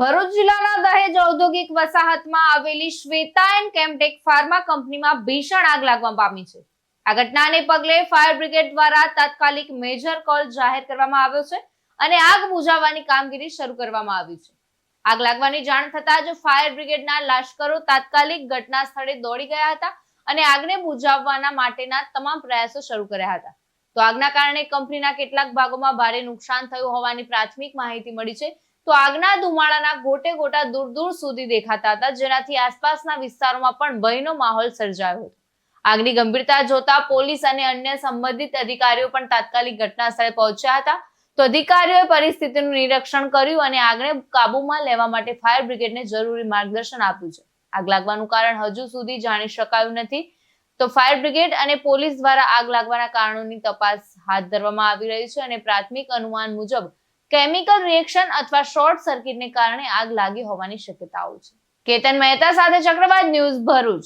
ભરૂચ જિલ્લાના દહેજ ઔદ્યોગિક વસાહતમાં આવેલી શ્વેતા એન્ડ કેમટેક ફાર્મા કંપનીમાં ભીષણ આગ લાગવા પામી છે. આ ઘટનાને પગલે ફાયર બ્રિગેડ દ્વારા તાત્કાલિક મેજર કોલ જાહેર કરવામાં આવ્યો છે અને આગ બુઝાવવાની કામગીરી શરૂ કરવામાં આવી છે. આગ લાગવાની જાણ થતાં જ ફાયર બ્રિગેડના લાશ્કરો તાત્કાલિક ઘટના સ્થળે દોડી ગયા હતા અને આગને બુઝાવવાના માટેના તમામ પ્રયાસો શરૂ કર્યા હતા. તો આગના કારણે કંપનીના કેટલાક ભાગોમાં ભારે નુકસાન થયું હોવાની પ્રાથમિક માહિતી મળી છે. તો આગના ધુમાડાના ગોટે ગોટા દૂર દૂર સુધી દેખાતા હતા, જેનાથી આસપાસના વિસ્તારોમાં પણ ભયનો માહોલ સર્જાયો હતો. આગની ગંભીરતા જોતા પોલીસ અને અન્ય સંબંધિત અધિકારીઓ પણ તાત્કાલિક ઘટના સ્થળે પહોંચ્યા હતા. તો અધિકારીઓએ પરિસ્થિતિનું નિરીક્ષણ કર્યું અને આગને કાબૂમાં લેવા માટે ફાયર બ્રિગેડને જરૂરી માર્ગદર્શન આપ્યું છે. આગ લાગવાનું કારણ હજુ સુધી જાણી શકાયું નથી. તો ફાયર બ્રિગેડ અને પોલીસ દ્વારા આગ લાગવાના કારણોની તપાસ હાથ ધરવામાં આવી રહી છે અને પ્રાથમિક અનુમાન મુજબ કેમિકલ રિએક્શન અથવા શોર્ટ સર્કિટને કારણે આગ લાગી હોવાની શક્યતાઓ છે. કેતન મહેતા સાથે ચક્રવાત ન્યૂઝ ભરૂચ.